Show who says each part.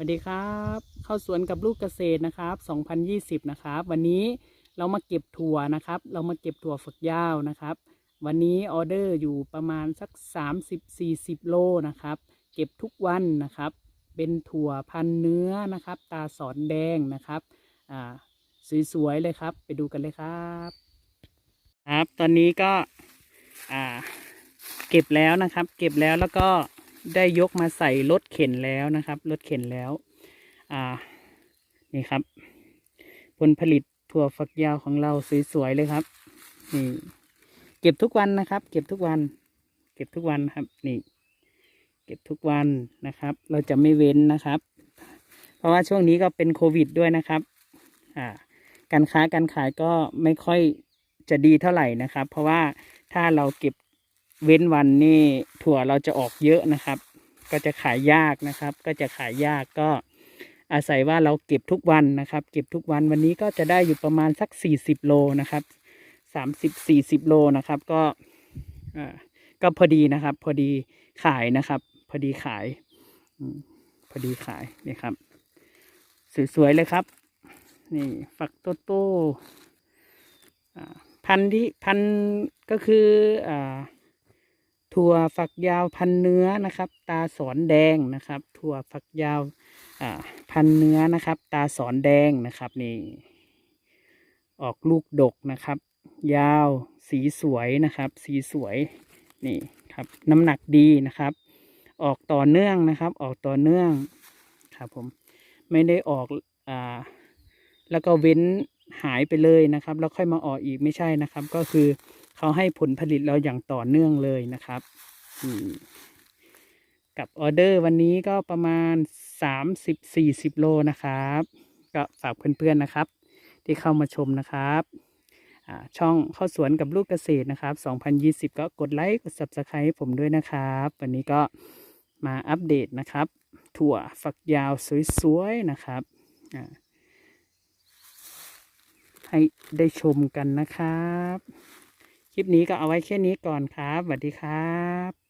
Speaker 1: วัสดีครับเข้าสวนกับลูกเกษตรนะครับ 2020 นะครับ วันนี้เรามาเก็บถั่วนะครับ เรามาเก็บถั่วฝักยาวนะครับ วันนี้ออเดอร์อยู่ประมาณสัก 30-40 โลนะครับ เก็บทุกวันนะครับ เป็นถั่วพันเนื้อนะครับ ตาสอนแดงนะครับอ่าสวยๆเลยครับ ไปดูกันเลยครับครับ ตอนนี้ก็อ่าเก็บแล้วนะครับ เก็บแล้วแล้วก็ ได้ยกมาใส่รถเข็นแล้วนะครับรถเข็นแล้ว อ่า นี่ครับ ผลผลิตถั่วฝักยาวของเราสวยๆเลยครับ นี่ เก็บทุกวันนะครับ เก็บทุกวัน เก็บทุกวันครับ นี่ เก็บทุกวันนะครับ เราจะไม่เว้นนะครับ เพราะว่าช่วงนี้ก็เป็นโควิดด้วยนะครับ อ่า การค้าการขายก็ไม่ค่อยจะดีเท่าไหร่นะครับ เพราะว่าถ้าเราเก็บ เว้นวันนี่ถั่วเราจะออกเยอะนะครับ ก็จะขายยากนะครับ ก็จะขายยากก็อาศัยว่าเราเก็บทุกวันนะครับ เก็บทุกวันวันนี้ก็จะได้อยู่ประมาณสักสี่สิบโลนะครับสามสิบสี่สิบโลนะครับ ก็อ่าก็พอดีนะครับ พอดีขายนะครับ พอดีขายพอดีขายนี่ครับ สวยๆเลยครับ นี่ฝักโตโต้อ่าพันธุ์ที่พันธุ์ก็คืออ่า ถั่วฝักยาวพันเนื้อนะครับ ตาสอนแดงนะครับ ถั่วฝักยาวพันเนื้อนะครับ ตาสอนแดงนะครับนี่ออกลูกดกนะครับ ยาวสีสวยนะครับ สีสวยนี่ครับน้ำหนักดีนะครับ ออกต่อเนื่องนะครับ ออกต่อเนื่องครับผมไม่ได้ออกอ่าแล้วก็เว้น หายไปเลยนะครับ แล้วค่อยมาออกอีกไม่ใช่นะครับ ก็คือเขาให้ผลผลิตเราอย่างต่อเนื่องเลยนะครับกับออเดอร์วันนี้ก็ประมาณสามสิบสี่สิบโลนะครับ ก็ฝากเพื่อนๆนะครับ ที่เข้ามาชมนะครับช่องเข้าสวนกับลูกเกษตรนะครับ 2020 ก็กดไลค์ กด subscribe ให้ผมด้วยนะครับ วันนี้ก็มาอัปเดตนะครับ ถั่วฝักยาวสวยๆนะครับอ่า ให้ได้ชมกันนะครับ คลิปนี้ก็เอาไว้แค่นี้ก่อนครับสวัสดีครับ